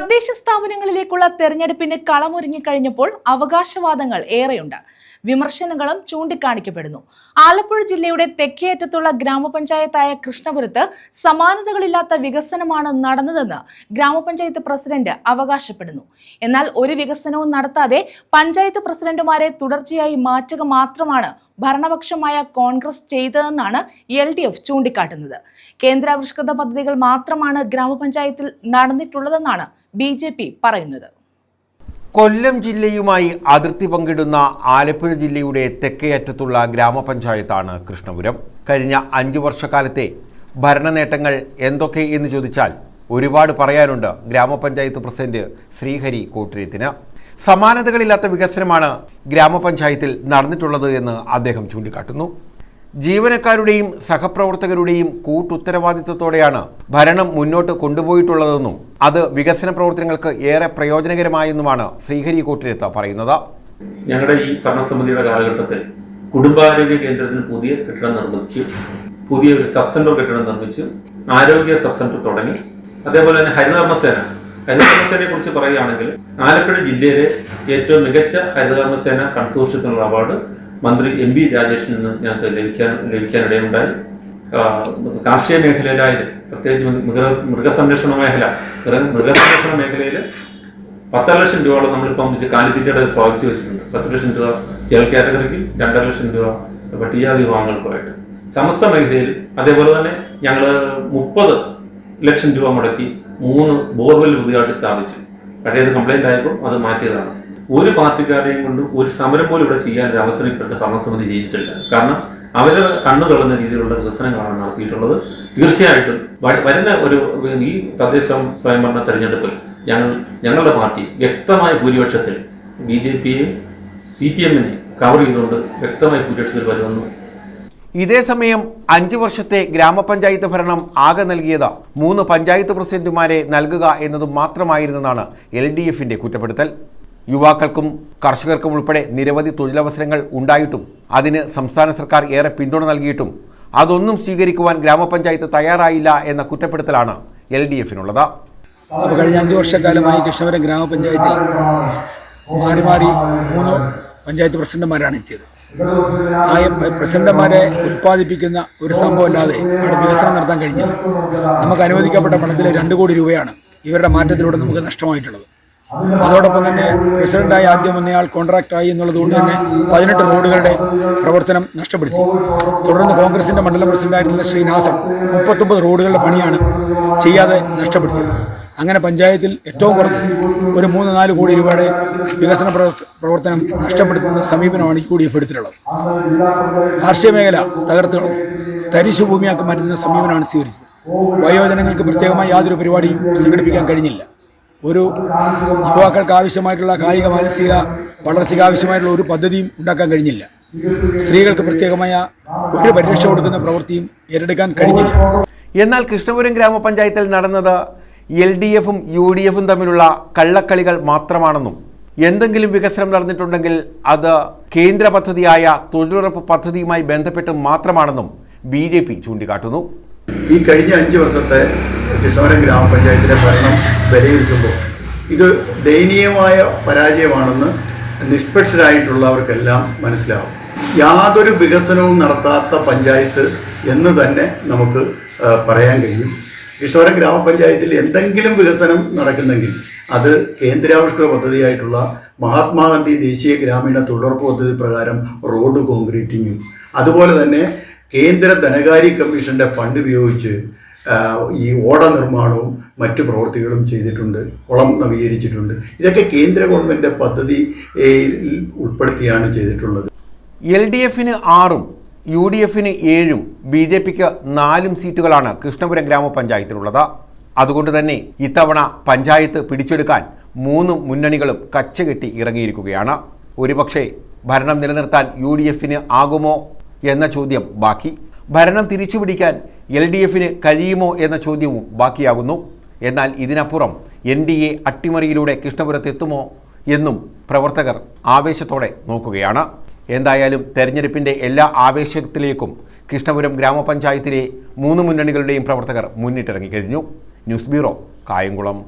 തദ്ദേശ സ്ഥാപനങ്ങളിലേക്കുള്ള തെരഞ്ഞെടുപ്പിന് കളമൊരുങ്ങിക്കഴിഞ്ഞപ്പോൾ അവകാശവാദങ്ങൾ ഏറെയുണ്ട്. വിമർശനങ്ങളും ചൂണ്ടിക്കാണിക്കപ്പെടുന്നു. ആലപ്പുഴ ജില്ലയുടെ തെക്കേയറ്റത്തുള്ള ഗ്രാമപഞ്ചായത്തായ കൃഷ്ണപുരത്ത് സമാനതകളില്ലാത്ത വികസനമാണ് നടന്നതെന്ന് ഗ്രാമപഞ്ചായത്ത് പ്രസിഡന്റ് അവകാശപ്പെടുന്നു. എന്നാൽ ഒരു വികസനവും നടത്താതെ പഞ്ചായത്ത് പ്രസിഡന്റുമാരെ തുടർച്ചയായി മാറ്റുക മാത്രമാണ് ഭരണപക്ഷമായ കോൺഗ്രസ് ചെയ്തതെന്നാണ് എൽ ഡി എഫ് ചൂണ്ടിക്കാട്ടുന്നത്. കേന്ദ്രാവിഷ്കൃത പദ്ധതികൾ മാത്രമാണ് ഗ്രാമപഞ്ചായത്തിൽ നടന്നിട്ടുള്ളതെന്നാണ് ബി ജെ പി പറയുന്നത്. കൊല്ലം ജില്ലയുമായി അതിർത്തി പങ്കിടുന്ന ആലപ്പുഴ ജില്ലയുടെ തെക്കേയറ്റത്തുള്ള ഗ്രാമപഞ്ചായത്താണ് കൃഷ്ണപുരം. കഴിഞ്ഞ അഞ്ചു വർഷക്കാലത്തെ ഭരണ നേട്ടങ്ങൾ എന്തൊക്കെ എന്ന് ചോദിച്ചാൽ ഒരുപാട് പറയാനുണ്ട് ഗ്രാമപഞ്ചായത്ത് പ്രസിഡന്റ് ശ്രീഹരി കോട്ടിരത്തിന്. സമാനതകളില്ലാത്ത വികസനമാണ് ഗ്രാമപഞ്ചായത്തിൽ നടന്നിട്ടുള്ളത് എന്ന് അദ്ദേഹം ചൂണ്ടിക്കാട്ടുന്നു. ജീവനക്കാരുടെയും സഹപ്രവർത്തകരുടെയും കൂട്ടുത്തരവാദിത്വത്തോടെയാണ് ഭരണം മുന്നോട്ട് കൊണ്ടുപോയിട്ടുള്ളതെന്നും അത് വികസന പ്രവർത്തനങ്ങൾക്ക് ഏറെ പ്രയോജനകരമായെന്നുമാണ് ശ്രീഹരി പറയുന്നത്. ഞങ്ങളുടെ ഈ ഭരണസമിതിയുടെ കാലഘട്ടത്തിൽ കുടുംബാരോഗ്യ കേന്ദ്രത്തിന് പുതിയ കെട്ടിടം നിർമ്മിച്ചു പുതിയ ഒരു സബ് സെന്റർ കെട്ടിടം നിർമ്മിച്ചു ആരോഗ്യ സബ് സെന്റർ തുടങ്ങി. അതേപോലെ തന്നെ ഹരിതകർമ്മസേന ഹരിതകർമ്മസേനയെ കുറിച്ച് പറയുകയാണെങ്കിൽ ആലപ്പുഴ ജില്ലയിലെ ഏറ്റവും മികച്ച ഹരിതകർമ്മസേന കൺസോർഷ്യത്തിനുള്ള അവാർഡ് മന്ത്രി എം ബി രാജേഷിൽ നിന്ന് ഞങ്ങൾക്ക് ലഭിക്കാൻ ലഭിക്കാനിടയുണ്ടായി. കാർഷിക മേഖലയിലായാലും പ്രത്യേകിച്ച് മൃഗ മൃഗസംരക്ഷണ മേഖല മൃഗ- മൃഗസംരക്ഷണ മേഖലയിൽ പത്തര ലക്ഷം രൂപയോളം നമ്മളിപ്പം വെച്ച് കാലിത്തീറ്റയുടെ പ്രോജക്റ്റ് വെച്ചിട്ടുണ്ട്. പത്ത് ലക്ഷം രൂപ ജല കാറ്റഗറിക്ക് രണ്ടര ലക്ഷം രൂപ പട്ടികജാതി വിഭാഗങ്ങൾക്കുമായിട്ട് സമസ്ത മേഖലയിൽ അതേപോലെ തന്നെ ഞങ്ങൾ മുപ്പത് ലക്ഷം രൂപ മുടക്കി മൂന്ന് ബോർവെൽ പുതിയതായിട്ട് സ്ഥാപിച്ചു. പഴയത് കംപ്ലൈന്റ് ആയപ്പോൾ അത് മാറ്റിയതാണ്. ഒരു പാർട്ടിക്കാരെയും കൊണ്ട് ഒരു സമരം പോലും ഇവിടെ ചെയ്യാൻ ഒരു അവസരം ഇപ്പോഴത്തെ ഭരണസമിതി ചെയ്തിട്ടില്ല. കാരണം അവർ കണ്ണു തള്ളുന്ന രീതിയിലുള്ള വികസനങ്ങളാണ് നടത്തിയിട്ടുള്ളത്. തീർച്ചയായിട്ടും വരുന്ന ഒരു ഈ തദ്ദേശ സ്വയംഭരണ തെരഞ്ഞെടുപ്പിൽ ഞങ്ങൾ ഞങ്ങളുടെ പാർട്ടി വ്യക്തമായ ഭൂരിപക്ഷത്തിൽ ബി ജെ പിയെ സി പി എമ്മിനെ കവർ ചെയ്തുകൊണ്ട് വ്യക്തമായ ഭൂരിപക്ഷത്തിൽ വരുമെന്ന്. ഇതേസമയം അഞ്ചു വർഷത്തെ ഗ്രാമപഞ്ചായത്ത് ഭരണം ആകെ നൽകിയത് മൂന്ന് പഞ്ചായത്ത് പ്രസിഡന്റുമാരെ നൽകുക എന്നതും മാത്രമായിരുന്നെന്നാണ് എൽ ഡി എഫിന്റെ കുറ്റപ്പെടുത്തൽ. യുവാക്കൾക്കും കർഷകർക്കും ഉൾപ്പെടെ നിരവധി തൊഴിലവസരങ്ങൾ ഉണ്ടായിട്ടും അതിന് സംസ്ഥാന സർക്കാർ ഏറെ പിന്തുണ നൽകിയിട്ടും അതൊന്നും സ്വീകരിക്കുവാൻ ഗ്രാമപഞ്ചായത്ത് തയ്യാറായില്ല എന്ന കുറ്റപ്പെടുത്തലാണ് എൽ ഡി എഫിനുള്ളത് കഴിഞ്ഞ അഞ്ച് വർഷക്കാലമായി കൃഷ്ണപുരം ഗ്രാമപഞ്ചായത്തിൽ മാറി മാറി മൂന്ന് പഞ്ചായത്ത് പ്രസിഡന്റുമാരാണ് എത്തിയത്. ആ പ്രസിഡന്റുമാരെ ഉൽപ്പാദിപ്പിക്കുന്ന ഒരു സംഭവം അല്ലാതെ അവിടെ വികസനം നടത്താൻ കഴിഞ്ഞില്ല. നമുക്ക് അനുവദിക്കപ്പെട്ട പണത്തിൽ രണ്ട് കോടി രൂപയാണ് ഇവരുടെ മാറ്റത്തിലൂടെ നമുക്ക് നഷ്ടമായിട്ടുള്ളത്. അതോടൊപ്പം തന്നെ പ്രസിഡന്റായി ആദ്യം വന്നയാൾ കോൺട്രാക്റ്റായി എന്നുള്ളത് കൊണ്ട് തന്നെ പതിനെട്ട് റോഡുകളുടെ പ്രവർത്തനം നഷ്ടപ്പെടുത്തി. തുടർന്ന് കോൺഗ്രസിന്റെ മണ്ഡലം പ്രസിഡന്റായിരുന്ന ശ്രീ നാസർ മുപ്പത്തൊമ്പത് റോഡുകളുടെ പണിയാണ് ചെയ്യാതെ നഷ്ടപ്പെടുത്തിയത്. അങ്ങനെ പഞ്ചായത്തിൽ ഏറ്റവും കുറഞ്ഞ ഒരു മൂന്ന് നാല് കോടി രൂപയുടെ വികസന പ്രവർത്തനം നഷ്ടപ്പെടുത്തുന്ന സമീപനമാണ് യു ഡി എഫ് എടുത്തിട്ടുള്ളത്. കാർഷിക മേഖല തകർത്തുകളും തരിശു ഭൂമിയാക്കി മാറ്റുന്ന സമീപനമാണ് സ്വീകരിച്ചത്. വയോജനങ്ങൾക്ക് പ്രത്യേകമായി യാതൊരു പരിപാടിയും സംഘടിപ്പിക്കാൻ കഴിഞ്ഞില്ല. ഒരു യുവാക്കൾക്ക് ആവശ്യമായിട്ടുള്ള കായിക മാനസിക വളർച്ചയ്ക്ക് ആവശ്യമായിട്ടുള്ള ഒരു പദ്ധതിയും ഉണ്ടാക്കാൻ കഴിഞ്ഞില്ല. സ്ത്രീകൾക്ക് പ്രത്യേകമായ ഒരു പരിരക്ഷ കൊടുക്കുന്ന പ്രവൃത്തിയും ഏറ്റെടുക്കാൻ കഴിഞ്ഞില്ല. എന്നാൽ കൃഷ്ണപുരം ഗ്രാമപഞ്ചായത്തിൽ നടന്നത് എൽ ഡി എഫും യു ഡി എഫും തമ്മിലുള്ള കള്ളക്കളികൾ മാത്രമാണെന്നും എന്തെങ്കിലും വികസനം നടന്നിട്ടുണ്ടെങ്കിൽ അത് കേന്ദ്ര പദ്ധതിയായ തൊഴിലുറപ്പ് പദ്ധതിയുമായി ബന്ധപ്പെട്ട് മാത്രമാണെന്നും ബി ജെ പി ചൂണ്ടിക്കാട്ടുന്നു. ഈ കഴിഞ്ഞ അഞ്ച് വർഷത്തെ കൃഷ്ണപുരം ഗ്രാമപഞ്ചായത്തിലെ ഭരണം വിലയിരുത്തുമ്പോൾ ഇത് ദയനീയമായ പരാജയമാണെന്ന് നിഷ്പക്ഷരായിട്ടുള്ളവർക്കെല്ലാം മനസ്സിലാവും. യാതൊരു വികസനവും നടത്താത്ത പഞ്ചായത്ത് എന്ന് തന്നെ നമുക്ക് പറയാൻ കഴിയും. കൃഷ്ണപുരം ഗ്രാമപഞ്ചായത്തിൽ എന്തെങ്കിലും വികസനം നടക്കുന്നെങ്കിൽ അത് കേന്ദ്രാവിഷ്കൃത പദ്ധതിയായിട്ടുള്ള മഹാത്മാഗാന്ധി ദേശീയ ഗ്രാമീണ തൊഴിലുറപ്പ് പദ്ധതി പ്രകാരം റോഡ് കോൺക്രീറ്റിങ്ങും അതുപോലെ തന്നെ കേന്ദ്ര ധനകാര്യ കമ്മീഷന്റെ ഫണ്ട് ഉപയോഗിച്ച് ഈ ഓട നിർമ്മാണവും മറ്റു പ്രവൃത്തികളും ചെയ്തിട്ടുണ്ട് കുളം നവീകരിച്ചിട്ടുണ്ട്. ഇതൊക്കെ കേന്ദ്ര ഗവൺമെന്റ് പദ്ധതി ഉൾപ്പെടുത്തിയാണ് ചെയ്തിട്ടുള്ളത്. എൽ ഡി എഫിന് ആറും യു ഡി എഫിന് ഏഴും ബി ജെ പിക്ക് നാലും സീറ്റുകളാണ് കൃഷ്ണപുരം ഗ്രാമപഞ്ചായത്തിലുള്ളത്. അതുകൊണ്ട് തന്നെ ഇത്തവണ പഞ്ചായത്ത് പിടിച്ചെടുക്കാൻ മൂന്ന് മുന്നണികളും കച്ചകെട്ടി ഇറങ്ങിയിരിക്കുകയാണ്. ഒരുപക്ഷെ ഭരണം നിലനിർത്താൻ യു ഡി എഫിന് ആകുമോ എന്ന ചോദ്യം ബാക്കി. ഭരണം തിരിച്ചുപിടിക്കാൻ എൽ ഡി എഫിന് കഴിയുമോ എന്ന ചോദ്യവും ബാക്കിയാകുന്നു. എന്നാൽ ഇതിനപ്പുറം എൻ ഡി എ അട്ടിമറിയിലൂടെ കൃഷ്ണപുരത്തെത്തുമോ എന്നും പ്രവർത്തകർ ആവേശത്തോടെ നോക്കുകയാണ്. എന്തായാലും തെരഞ്ഞെടുപ്പിന്റെ എല്ലാ ആവേശത്തിലേക്കും കൃഷ്ണപുരം ഗ്രാമപഞ്ചായത്തിലെ മൂന്ന് മുന്നണികളുടെയും പ്രവർത്തകർ മുന്നിട്ടിറങ്ങിക്കഴിഞ്ഞു. News bureau Kayamkulam.